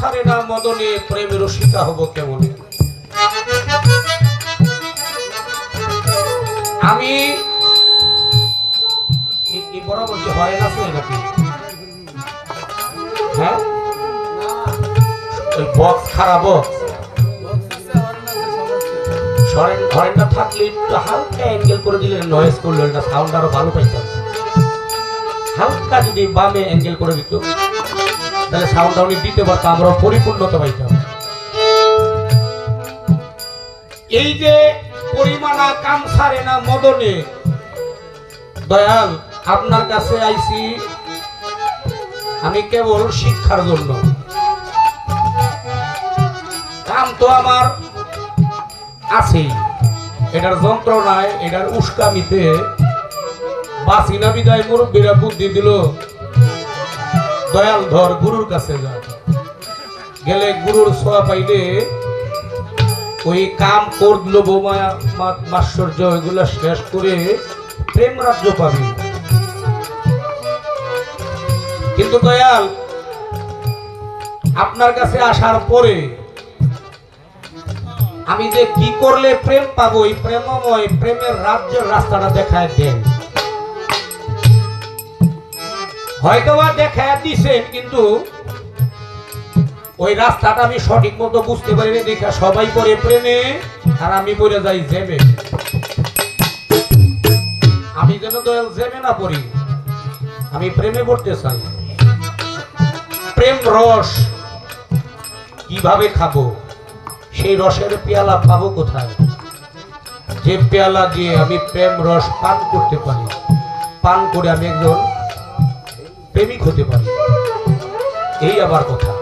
সারে না, মদনে প্রেমের রসিকা হব কেমন? আমি বরাবর যে হয় না নাকি? হ্যাঁ? ওই হালকা করে দিলে আরও ভালো পাইতাম। হালকা যদি বামে অ্যাঙ্গেল করে দিত। তাহলে সাউন্ড উনি দিতে পারতাম, আমরা পরিপূর্ণতা পাইতাম। এই যে পরিমাণা কাম সারে না মদনে, দয়াল, আপনার কাছে আইছি। আমি কেবল শিক্ষার জন্য। কাম তো আমার আছেই। এটার যন্ত্রণায়, এটার উস্কামিতে বাসি না বিদায় মুরব্বীরা বুদ্ধি দিল। দয়াল ধর গুরুর কাছে যা। গেলে গুরুর ছোঁয়া পাইলে ওই কাম করল বোমা মাশ্বর্য এগুলো শেষ করে প্রেম রাজ্য পাবি। কিন্তু দয়াল, আপনার কাছে আসার পরে আমি যে কি করলে প্রেম পাবো, এই প্রেমময়, প্রেমের রাজ্যের রাস্তাটা দেখায় দেন। হয়তোবা দেখায় দিছেন, কিন্তু ওই রাস্তাটা আমি সঠিক মতো বুঝতে পারিনি, দেখা সবাই করে প্রেমে, আর আমি বলে যাই জেমে আমি যেন দয়াল জেমে না পড়ি, আমি প্রেমে পড়তে চাই। প্রেম রস কীভাবে খাব? সেই রসের পেয়ালা পাবো কোথায়? যে পেয়ালা দিয়ে আমি প্রেম রস পান করতে পারি, পান করে আমি একজন প্রেমিক হতে পারি। এই আবার কথা।